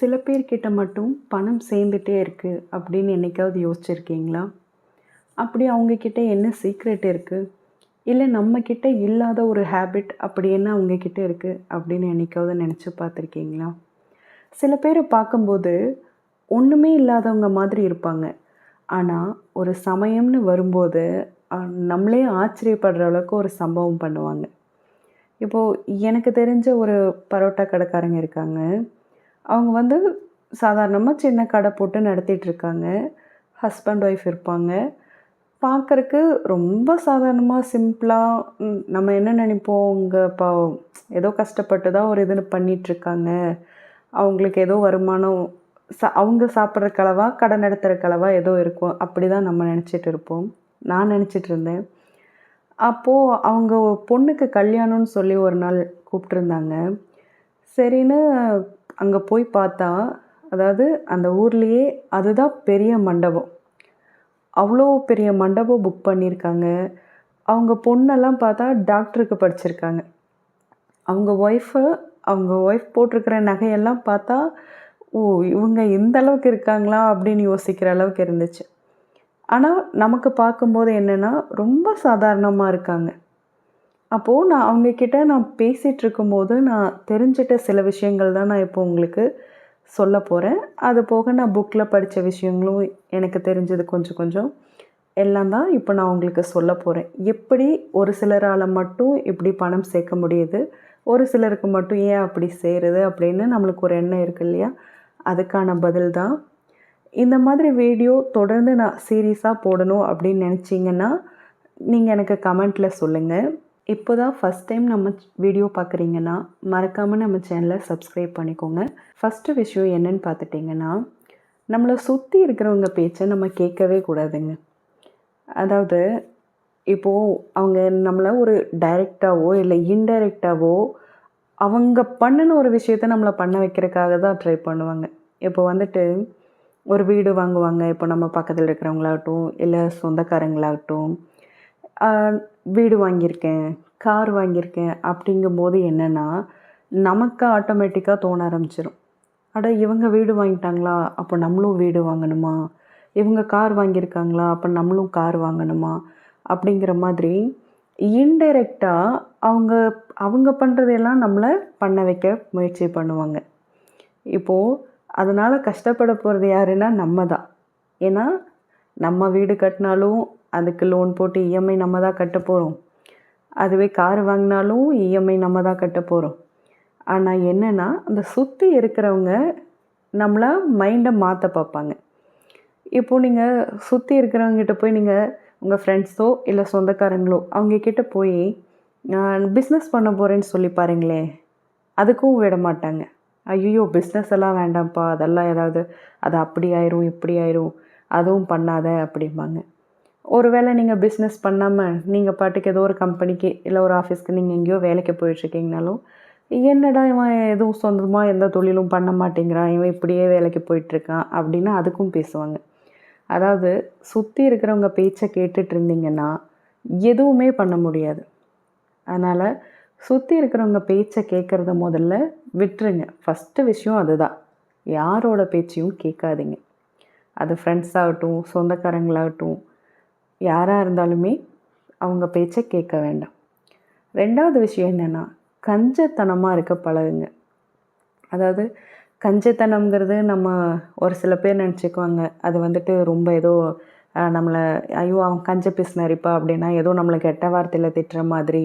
சில பேர்கிட்ட மட்டும் பணம் சேர்ந்துட்டே இருக்குது அப்படின்னு என்னைக்காவது யோசிச்சிருக்கீங்களா? அப்படி அவங்கக்கிட்ட என்ன சீக்ரெட் இருக்குது இல்லை நம்மக்கிட்ட இல்லாத ஒரு ஹேபிட் அப்படி என்ன அவங்கக்கிட்ட இருக்குது அப்படின்னு என்னைக்காவது நினச்சி பார்த்துருக்கீங்களா? சில பேரை பார்க்கும்போது ஒன்றுமே இல்லாதவங்க மாதிரி இருப்பாங்க. ஆனால் ஒரு சமயம்னு வரும்போது நம்மளே ஆச்சரியப்படுற அளவுக்கு ஒரு சம்பவம் பண்ணுவாங்க. இப்போது எனக்கு தெரிஞ்ச ஒரு பரோட்டா கடைக்காரங்க இருக்காங்க. அவங்க வந்து சாதாரணமாக சின்ன கடை போட்டு நடத்திட்டுருக்காங்க ஹஸ்பண்ட் ஒய்ஃப் இருப்பாங்க. பார்க்கறக்கு ரொம்ப சாதாரணமாக சிம்பிளாக நம்ம என்ன நினைப்போம்? அவங்க இப்போ ஏதோ கஷ்டப்பட்டு தான் ஒரு இதுன்னு பண்ணிகிட்ருக்காங்க அவங்களுக்கு ஏதோ வருமானம் சா அவங்க சாப்பிட்ற கலவா கடை நடத்துகிற கலவா ஏதோ இருக்கும் அப்படி தான் நம்ம நினச்சிட்டு இருப்போம். நான் நினச்சிட்டு இருந்தேன். அப்போது அவங்க பொண்ணுக்கு கல்யாணம்னு சொல்லி ஒரு நாள் கூப்பிட்ருந்தாங்க சரின்னு அங்கே போய் பார்த்தா அதாவது அந்த ஊர்லேயே அதுதான் பெரிய மண்டபம். அவ்வளோ பெரிய மண்டபம் புக் பண்ணியிருக்காங்க அவங்க பொண்ணெல்லாம் பார்த்தா டாக்டருக்கு படிச்சிருக்காங்க. அவங்க ஒய்ஃபு அவங்க ஒய்ஃப் போட்டிருக்கிற நகையெல்லாம் பார்த்தா ஓ இவங்க இந்த அளவுக்கு இருக்காங்களா? அப்படின்னு யோசிக்கிற அளவுக்கு இருந்துச்சு. ஆனால் நமக்கு பார்க்கும்போது என்னென்னா ரொம்ப சாதாரணமாக இருக்காங்க. அப்போது நான் அவங்கக்கிட்ட நான் பேசிகிட்டு இருக்கும்போது நான் தெரிஞ்சிட்ட சில விஷயங்கள் தான் நான் இப்போ உங்களுக்கு சொல்ல போகிறேன் அது போக நான் புக்கில் படித்த விஷயங்களும் எனக்கு தெரிஞ்சது கொஞ்சம் கொஞ்சம் எல்லாம் தான் இப்போ நான் உங்களுக்கு சொல்ல போகிறேன் எப்படி ஒரு சிலரால் மட்டும் இப்படி பணம் சேர்க்க முடியுது? ஒரு சிலருக்கு மட்டும் ஏன் அப்படி செய்கிறது அப்படின்னு நம்மளுக்கு ஒரு எண்ணம் இருக்கு இல்லையா? அதுக்கான பதில் தான். இந்த மாதிரி வீடியோ தொடர்ந்து நான் சீரியஸாக போடணும் அப்படின்னு நினச்சிங்கன்னா நீங்கள் எனக்கு கமெண்ட்டில் சொல்லுங்கள் இப்போ தான் ஃபஸ்ட் டைம் நம்ம வீடியோ பார்க்குறீங்கன்னா மறக்காமல் நம்ம சேனலை சப்ஸ்கிரைப் பண்ணிக்கோங்க. ஃபஸ்ட்டு விஷயம் என்னன்னு பார்த்துட்டிங்கன்னா நம்மளை சுற்றி இருக்கிறவங்க பேச்சை நம்ம கேட்கவே கூடாதுங்க. அதாவது இப்போது அவங்க நம்மளை ஒரு டைரெக்டாவோ இல்லை இன்டைரக்டாவோ அவங்க பண்ணின ஒரு விஷயத்த நம்மளை பண்ண வைக்கிறதுக்காக தான் ட்ரை பண்ணுவாங்க. இப்போ வந்துட்டு ஒரு வீடு வாங்குவாங்க. இப்போ நம்ம பக்கத்தில் இருக்கிறவங்களாகட்டும் இல்லை சொந்தக்காரங்களாகட்டும் வீடு வாங்கியிருக்கேன் கார் வாங்கியிருக்கேன் அப்படிங்கும்போது என்னென்னா நமக்கு ஆட்டோமேட்டிக்காக தோண ஆரம்பிச்சிடும் அட இவங்க வீடு வாங்கிட்டாங்களா? அப்போ நம்மளும் வீடு வாங்கணுமா? இவங்க கார் வாங்கியிருக்காங்களா? அப்போ நம்மளும் கார் வாங்கணுமா? அப்படிங்கிற மாதிரி இன்டைரக்டாக அவங்க அவங்க பண்ணுறதையெல்லாம் நம்மளை பண்ண வைக்க முயற்சி பண்ணுவாங்க. இப்போது அதனால் கஷ்டப்பட போகிறது யாருன்னா நம்ம தான் ஏன்னா நம்ம வீடு கட்டினாலும் அதுக்கு லோன் போட்டு இஎம்ஐ நம்ம தான் கட்ட போகிறோம் அதுவே கார் வாங்கினாலும் இஎம்ஐ நம்ம தான் கட்ட போகிறோம் ஆனால் என்னென்னா அந்த சுற்றி இருக்கிறவங்க நம்மளை மைண்டை மாற்ற பார்ப்பாங்க. இப்போது நீங்கள் சுற்றி இருக்கிறவங்ககிட்ட போய் நீங்கள் உங்கள் ஃப்ரெண்ட்ஸோ இல்லை சொந்தக்காரங்களோ அவங்கக்கிட்ட போய் நான் பிஸ்னஸ் பண்ண போகிறேன்னு சொல்லி பாருங்களேன் அதுக்கும் விட மாட்டாங்க. ஐயோ பிஸ்னஸ் எல்லாம் வேண்டாம்ப்பா அதெல்லாம் ஏதாவது அது அப்படி ஆயிரும் இப்படி ஆயிரும் அதுவும் பண்ணாத அப்படிம்பாங்க. ஒருவேளை நீங்கள் பிஸ்னஸ் பண்ணாமல் நீங்கள் பாட்டுக்கு ஏதோ ஒரு கம்பெனிக்கு இல்லை ஒரு ஆஃபீஸ்க்கு நீங்கள் எங்கேயோ வேலைக்கு போயிட்டுருக்கீங்கனாலும் என்னடா இவன் எதுவும் சொந்தமாக எந்த தொழிலும் பண்ண மாட்டேங்கிறான் இவன் இப்படியே வேலைக்கு போயிட்டுருக்கான் அப்படின்னு அதுக்கும் பேசுவாங்க. அதாவது சுற்றி இருக்கிறவங்க பேச்சை கேட்டுட்டு இருந்தீங்கன்னா எதுவுமே பண்ண முடியாது. அதனால் சுற்றி இருக்கிறவங்க பேச்சை கேட்குறத முதல்ல விட்டுருங்க. ஃபஸ்ட்டு விஷயம் அதுதான். யாரோட பேச்சையும் கேட்காதீங்க. அது ஃப்ரெண்ட்ஸ் ஆகட்டும் சொந்தக்காரங்களாகட்டும் யாராக இருந்தாலுமே அவங்க பேச்சை கேட்க வேண்டாம். ரெண்டாவது விஷயம் என்னென்னா கஞ்சத்தனமாக இருக்க பழகுங்க. அதாவது கஞ்சத்தனம்ங்கிறது நம்ம ஒரு சில பேர் நினச்சிக்குவாங்க. அது வந்துட்டு ரொம்ப ஏதோ நம்மளை ஐயோ அவன் கஞ்ச பிஸ்னரிப்பா அப்படின்னா ஏதோ நம்மளை கெட்ட வார்த்தையில் திட்டுற மாதிரி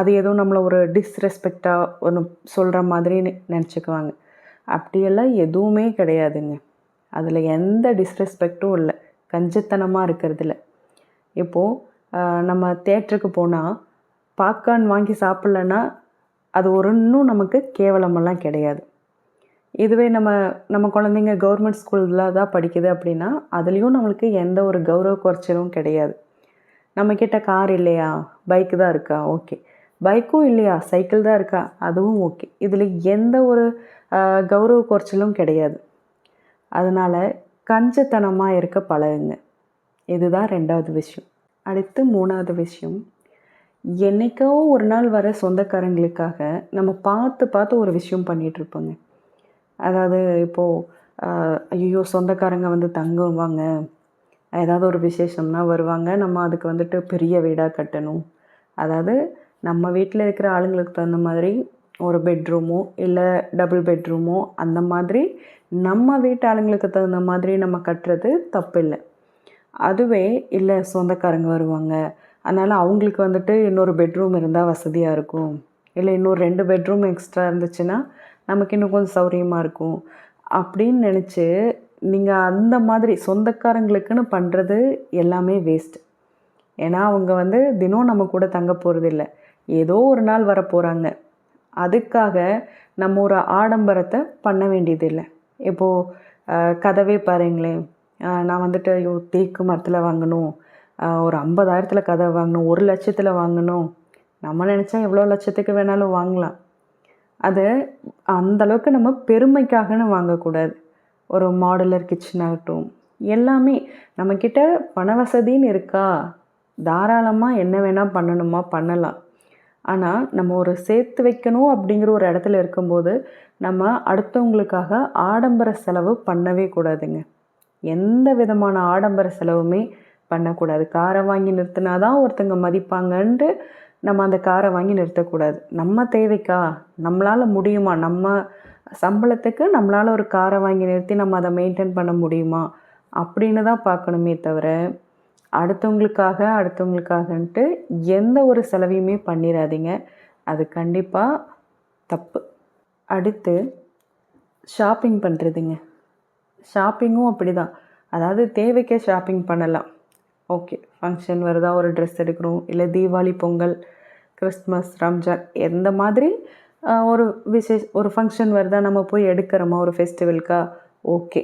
அது ஏதோ நம்மளை ஒரு டிஸ்ரெஸ்பெக்டாக ஒன்று சொல்கிற மாதிரி நினச்சிக்குவாங்க. அப்படியெல்லாம் எதுவுமே கிடையாதுங்க. அதில் எந்த டிஸ்ரெஸ்பெக்டும் இல்லை. கஞ்சத்தனமாக இருக்கிறதுல. இப்போது நம்ம தேட்டருக்கு போனால் பாப்கார்ன் வாங்கி சாப்பிட்லன்னா அது ஒரு இன்னும் நமக்கு கேவலமெல்லாம் கிடையாது. இதுவே நம்ம நம்ம குழந்தைங்க கவர்மெண்ட் ஸ்கூலில் தான் படிக்குது அப்படின்னா அதுலேயும் நம்மளுக்கு எந்த ஒரு கௌரவ குறைச்சலும் கிடையாது. நம்மக்கிட்ட கார் இல்லையா? பைக்கு தான் இருக்கா? ஓகே பைக்கும் இல்லையா? சைக்கிள் தான் இருக்கா? அதுவும் ஓகே இதில் எந்த ஒரு கௌரவ குறைச்சலும் கிடையாது. அதனால் கஞ்சத்தனமாக இருக்க பழகுங்க. இதுதான் ரெண்டாவது விஷயம். அடுத்து மூணாவது விஷயம். என்னைக்கோ ஒரு நாள் வர சொந்தக்காரங்களுக்காக நம்ம பார்த்து பார்த்து ஒரு விஷயம் பண்ணிகிட்ருப்போங்க அதாவது இப்போது ஐயோ சொந்தக்காரங்க வந்து தங்குவாங்க. ஏதாவது ஒரு விசேஷம்னா வருவாங்க. நம்ம அதுக்கு வந்துட்டு பெரிய வீடாக கட்டணும். அதாவது நம்ம வீட்டில் இருக்கிற ஆளுங்களுக்கு தகுந்த மாதிரி ஒரு பெட்ரூமோ இல்லை டபுள் பெட்ரூமோ அந்த மாதிரி நம்ம வீட்டு ஆளுங்களுக்கு தகுந்த மாதிரி நம்ம கட்டுறது தப்பு இல்லை அதுவே இல்லை சொந்தக்காரங்க வருவாங்க. அதனால் அவங்களுக்கு வந்துட்டு இன்னொரு பெட்ரூம் இருந்தால் வசதியாக இருக்கும். இல்லை இன்னொரு ரெண்டு பெட்ரூம் எக்ஸ்ட்ரா இருந்துச்சுன்னா நமக்கு இன்னும் கொஞ்சம் சௌரியமாக இருக்கும். அப்படின்னு நினச்சி நீங்கள் அந்த மாதிரி சொந்தக்காரங்களுக்குன்னு பண்ணுறது எல்லாமே வேஸ்ட் ஏன்னா அவங்க வந்து தினம் நம்ம கூட தங்க போகிறதில்ல ஏதோ ஒரு நாள் வர போகிறாங்க அதுக்காக நம்ம ஒரு ஆடம்பரத்தை பண்ண வேண்டியதில்லை. இப்போது கதவே பாருங்களேன். நான் வந்துட்டு ஐயோ தேக்கு மரத்தில் வாங்கணும். ஒரு ஐம்பதாயிரத்தில் கதை வாங்கணும். ஒரு லட்சத்தில் வாங்கணும். நம்ம நினச்சா எவ்வளோ லட்சத்துக்கு வேணாலும் வாங்கலாம். அது அந்தளவுக்கு நம்ம பெருமைக்காகன்னு வாங்கக்கூடாது. ஒரு மாடுலர் கிச்சன் ஆகட்டும். எல்லாமே நம்மக்கிட்ட பண வசதின்னு இருக்கா? தாராளமாக என்ன வேணால் பண்ணணுமா? பண்ணலாம். ஆனால் நம்ம ஒரு சேர்த்து வைக்கணும் அப்படிங்கிற ஒரு இடத்துல இருக்கும்போது நம்ம அடுத்தவங்களுக்காக ஆடம்பர செலவு பண்ணவே கூடாதுங்க. எந்த விதமான ஆடம்பர செலவுமே பண்ணக்கூடாது. காரை வாங்கி நிறுத்தினா தான் ஒருத்தங்க மதிப்பாங்கன்ட்டு நம்ம அந்த காரை வாங்கி நிறுத்தக்கூடாது. நம்ம தேவைக்கா? நம்மளால் முடியுமா? நம்ம சம்பளத்துக்கு நம்மளால் ஒரு காரை வாங்கி நிறுத்தி நம்ம அதை மெயின்டைன் பண்ண முடியுமா? அப்படின்னு தான் பார்க்கணுமே தவிர அடுத்தவங்களுக்காக அடுத்தவங்களுக்காகன்ட்டு எந்த ஒரு செலவையுமே பண்ணிடாதீங்க அது கண்டிப்பாக தப்பு. அடுத்து ஷாப்பிங் பண்ணுறதுங்க ஷாப்பிங்கும் அப்படி தான் அதாவது தேவைக்கே ஷாப்பிங் பண்ணலாம். ஓகே ஃபங்க்ஷன் வருதா ஒரு ட்ரெஸ் எடுக்கிறோம் இல்லை தீபாவளி பொங்கல் கிறிஸ்மஸ் ரம்ஜான் எந்த மாதிரி ஒரு விசேஷ ஒரு ஃபங்க்ஷன் வருதா நம்ம போய் எடுக்கிறோமா ஒரு ஃபெஸ்டிவலுக்காக ஓகே.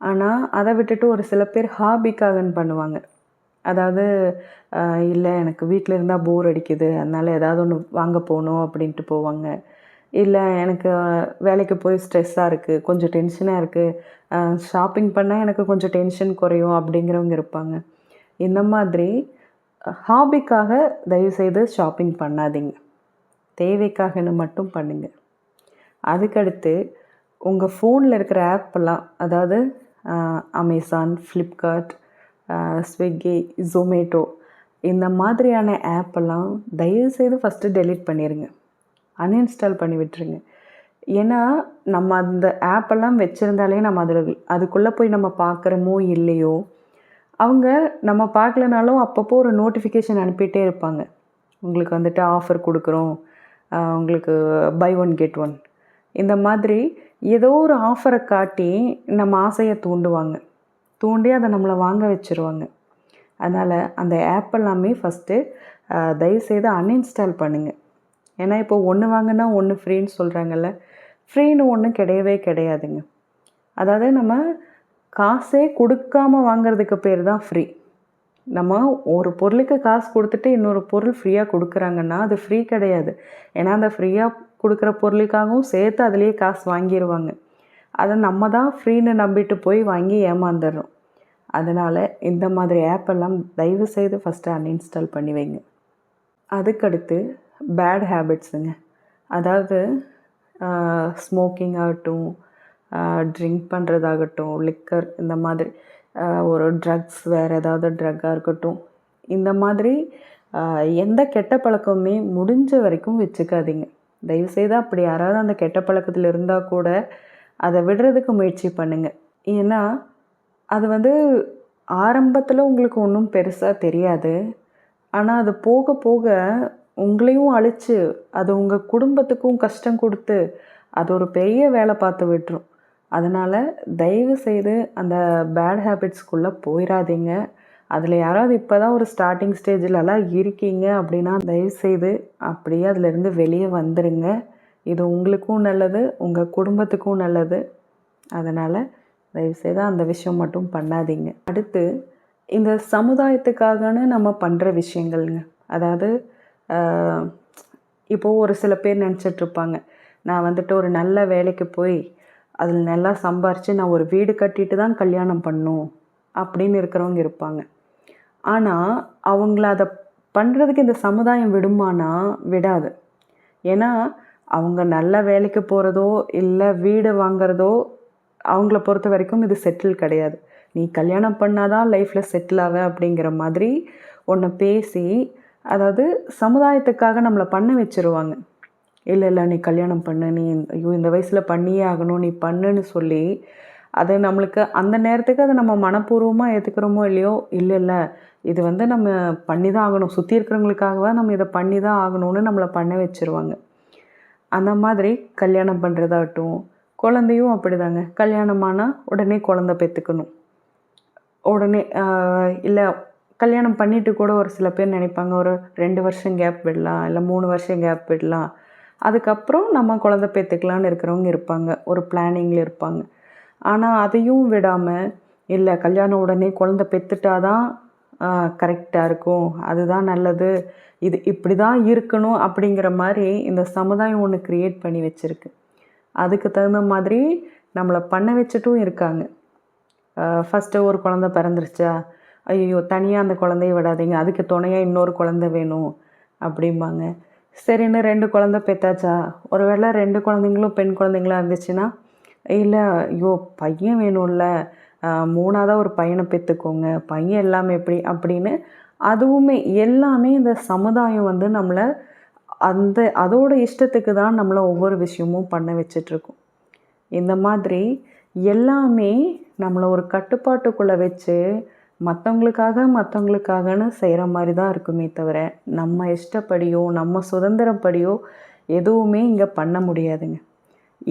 ஆனால் அதை விட்டுட்டு ஒரு சில பேர் ஹாபிக்காகன்னு பண்ணுவாங்க. அதாவது இல்லை எனக்கு வீட்டில் இருந்தால் போர் அடிக்குது. அதனால் ஏதாவது ஒன்று வாங்க போகணும் அப்படின்ட்டு போவாங்க. இல்லை எனக்கு வேலைக்கு போய் ஸ்ட்ரெஸ்ஸாக இருக்குது கொஞ்சம் டென்ஷனாக இருக்குது ஷாப்பிங் பண்ணால் எனக்கு கொஞ்சம் டென்ஷன் குறையும் அப்படிங்கிறவங்க இருப்பாங்க. இந்த மாதிரி ஹாபிக்காக தயவுசெய்து ஷாப்பிங் பண்ணாதீங்க. தேவைக்காகன்னு மட்டும் பண்ணுங்கள் அதுக்கடுத்து உங்கள் ஃபோனில் இருக்கிற ஆப்பெல்லாம் அதாவது அமேசான் ஃப்ளிப்கார்ட் ஸ்விக்கி ஜொமேட்டோ இந்த மாதிரியான ஆப்பெல்லாம் தயவுசெய்து ஃபஸ்ட்டு டெலீட் பண்ணிடுங்க அன்இன்ஸ்டால் பண்ணி விட்டுருங்க. ஏன்னா நம்ம அந்த ஆப்பெல்லாம் வச்சுருந்தாலே நம்ம அதில் அதுக்குள்ளே போய் நம்ம பார்க்குறோமோ இல்லையோ அவங்க நம்ம பார்க்கலனாலும் அப்பப்போ ஒரு நோட்டிஃபிகேஷன் அனுப்பிட்டே இருப்பாங்க. உங்களுக்கு வந்துட்டு ஆஃபர் கொடுக்குறோம். உங்களுக்கு பை ஒன் கெட் ஒன் இந்த மாதிரி ஏதோ ஒரு ஆஃபரை காட்டி நம்ம ஆசையை தூண்டுவாங்க. தூண்டி அதை நம்மளை வாங்க வச்சுருவாங்க. அதனால் அந்த ஆப் எல்லாமே ஃபஸ்ட்டு தயவுசெய்து அன்இன்ஸ்டால் பண்ணுங்கள் ஏன்னா இப்போ ஒன்று வாங்கினா ஒன்று ஃப்ரீன்னு சொல்கிறாங்கல்ல ஃப்ரீன்னு ஒன்று கிடையவே கிடையாதுங்க. அதாவது நம்ம காசே கொடுக்காம வாங்கிறதுக்கு பேர் தான் ஃப்ரீ நம்ம ஒரு பொருளுக்கு காசு கொடுத்துட்டு இன்னொரு பொருள் ஃப்ரீயாக கொடுக்குறாங்கன்னா அது ஃப்ரீ கிடையாது. ஏன்னா அந்த ஃப்ரீயாக கொடுக்குற பொருளுக்காகவும் சேர்த்து அதுலேயே காசு வாங்கிடுவாங்க அதை நம்ம தான் ஃப்ரீன்னு நம்பிட்டு போய் வாங்கி ஏமாந்துடுறோம். அதனால் இந்த மாதிரி ஆப்பெல்லாம் தயவு செய்து ஃபஸ்ட்டு அன்இன்ஸ்டால் பண்ணி வைங்க. அதுக்கடுத்து பேட் ஹேபிட்ஸுங்க அதாவது ஸ்மோக்கிங் ஆகட்டும் ட்ரிங்க் பண்ணுறதாகட்டும் லிக்கர் இந்த மாதிரி ஒரு ட்ரக்ஸ் வேறு ஏதாவது ட்ரக்காக இருக்கட்டும் இந்த மாதிரி எந்த கெட்ட பழக்கமுமே முடிஞ்ச வரைக்கும் வச்சுக்காதீங்க. தயவுசெய்து அப்படி யாராவது அந்த கெட்ட பழக்கத்தில் இருந்தால் கூட அதை விடுறதுக்கு முயற்சி பண்ணுங்கள் ஏன்னா அது வந்து ஆரம்பத்தில் உங்களுக்கு ஒன்றும் பெருசாக தெரியாது. ஆனால் அது போக போக உங்களையும் அழித்து அது உங்கள் குடும்பத்துக்கும் கஷ்டம் கொடுத்து அது ஒரு பெரிய வேலை பார்த்து விட்டுரும். அதனால் தயவு செய்து அந்த பேட் ஹேபிட்ஸ்க்குள்ளே போயிடாதீங்க அதில் யாராவது இப்போ தான் ஒரு ஸ்டார்டிங் ஸ்டேஜிலலாம் இருக்கீங்க அப்படின்னா தயவுசெய்து அப்படியே அதிலேருந்து வெளியே வந்துடுங்க இது உங்களுக்கும் நல்லது உங்கள் குடும்பத்துக்கும் நல்லது. அதனால் தயவுசெய்து அந்த விஷயம் மட்டும் பண்ணாதீங்க. அடுத்து இந்த சமுதாயத்துக்காகன்னு நம்ம பண்ணுற விஷயங்கள்ங்க. அதாவது இப்போது ஒரு சில பேர் நினச்சிட்ருப்பாங்க நான் வந்துட்டு ஒரு நல்ல வேலைக்கு போய் அதில் நல்லா சம்பாரித்து நான் ஒரு வீடு கட்டிட்டு தான் கல்யாணம் பண்ணும் அப்படின்னு இருக்கிறவங்க இருப்பாங்க. ஆனால் அவங்கள அதை பண்ணுறதுக்கு இந்த சமுதாயம் விடுமானா விடாது. ஏன்னா அவங்க நல்ல வேலைக்கு போகிறதோ இல்லை வீடு வாங்குறதோ அவங்கள பொறுத்த வரைக்கும் இது செட்டில் கிடையாது. நீ கல்யாணம் பண்ணாதான் லைஃப்பில் செட்டில் ஆவ அப்படிங்கிற மாதிரி ஒன்று பேசி அதாவது சமுதாயத்துக்காக நம்மளை பண்ண வச்சிருவாங்க. இல்லை இல்லை நீ கல்யாணம் பண்ணு நீ ஐயோ இந்த வயசில் பண்ணியே ஆகணும் நீ பண்ணுன்னு சொல்லி அது நம்மளுக்கு அந்த நேரத்துக்கு அதை நம்ம மனப்பூர்வமாக ஏற்றுக்கிறோமோ இல்லையோ இல்லை இல்லை இது வந்து நம்ம பண்ணி தான் ஆகணும். சுற்றி இருக்கிறவங்களுக்காகவா நம்ம இதை பண்ணி தான் ஆகணும்னு நம்மளை பண்ண வச்சுருவாங்க. அந்த மாதிரி கல்யாணம் பண்ணுறதாகட்டும் குழந்தையும் அப்படிதாங்க. கல்யாணமானால் உடனே குழந்த பெற்றுக்கணும். உடனே இல்லை கல்யாணம் பண்ணிட்டு கூட ஒரு சில பேர் நினைப்பாங்க ஒரு ரெண்டு வருஷம் கேப் விடலாம் இல்லை மூணு வருஷம் கேப் விடலாம். அதுக்கப்புறம் நம்ம குழந்த பெற்றுக்கலான்னு இருக்கிறவங்க இருப்பாங்க ஒரு பிளானிங்கில் இருப்பாங்க. ஆனால் அதையும் விடாமல் இல்லை கல்யாணம் உடனே குழந்த பெற்றுட்டாதான் கரெக்டாக இருக்கும். அதுதான் நல்லது. இது இப்படி தான் இருக்கணும் அப்படிங்கிற மாதிரி இந்த சமுதாயம் ஒன்று க்ரியேட் பண்ணி வச்சுருக்கு. அதுக்கு தகுந்த மாதிரி நம்மளை பண்ண வச்சுட்டும் இருக்காங்க. ஃபஸ்ட்டு ஒரு குழந்த பிறந்துருச்சா? ஐயோ தனியாக அந்த குழந்தைய விடாதீங்க. அதுக்கு துணையாக இன்னொரு குழந்த வேணும் அப்படிம்பாங்க. சரின்னு ரெண்டு குழந்த பெற்றாச்சா ஒருவேளை ரெண்டு குழந்தைங்களும் பெண் குழந்தைங்களா இருந்துச்சுன்னா இல்லை ஐயோ பையன் வேணும்ல. மூணாவதாக ஒரு பையனை பெற்றுக்கோங்க பையன் எல்லாமே எப்படி? அப்படின்னு அதுவுமே எல்லாமே இந்த சமுதாயம் வந்து நம்மளை அந்த அதோட இஷ்டத்துக்கு தான் நம்மளை ஒவ்வொரு விஷயமும் பண்ண வச்சிட்ருக்கோம். இந்த மாதிரி எல்லாமே நம்மளை ஒரு கட்டுப்பாட்டுக்குள்ளே வச்சு மற்றவங்களுக்காக மற்றவங்களுக்காகன்னு செய்கிற மாதிரி தான் இருக்குமே தவிர நம்ம இஷ்டப்படியோ நம்ம சுதந்திரப்படியோ எதுவுமே இங்கே பண்ண முடியாதுங்க.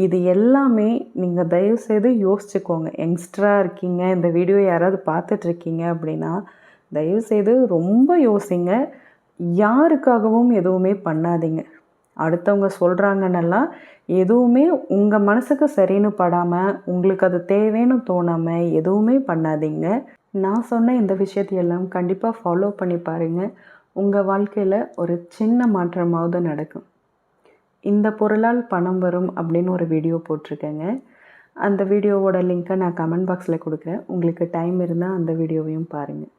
இது எல்லாமே நீங்கள் தயவுசெய்து யோசிச்சுக்கோங்க. யங்ஸ்டராக இருக்கீங்க இந்த வீடியோ யாராவது பார்த்துட்ருக்கீங்க அப்படின்னா தயவுசெய்து ரொம்ப யோசிங்க. யாருக்காகவும் எதுவுமே பண்ணாதீங்க. அடுத்தவங்க சொல்கிறாங்கன்னெல்லாம் எதுவுமே உங்கள் மனசுக்கு சரின்னு படாமல் உங்களுக்கு அது தேவைன்னு தோணாமல் எதுவுமே பண்ணாதீங்க. நான் சொன்ன இந்த விஷயத்தையெல்லாம் கண்டிப்பாக ஃபாலோ பண்ணி பாருங்கள் உங்கள் வாழ்க்கையில் ஒரு சின்ன மாற்றமாவது நடக்கும். இந்த பொருளால் பணம் வரும் அப்படின்னு ஒரு வீடியோ போட்டிருக்கேங்க. அந்த வீடியோவோட லிங்க்கை நான் கமெண்ட் பாக்ஸில் கொடுக்குறேன். உங்களுக்கு டைம் இருந்தால் அந்த வீடியோவையும் பாருங்கள்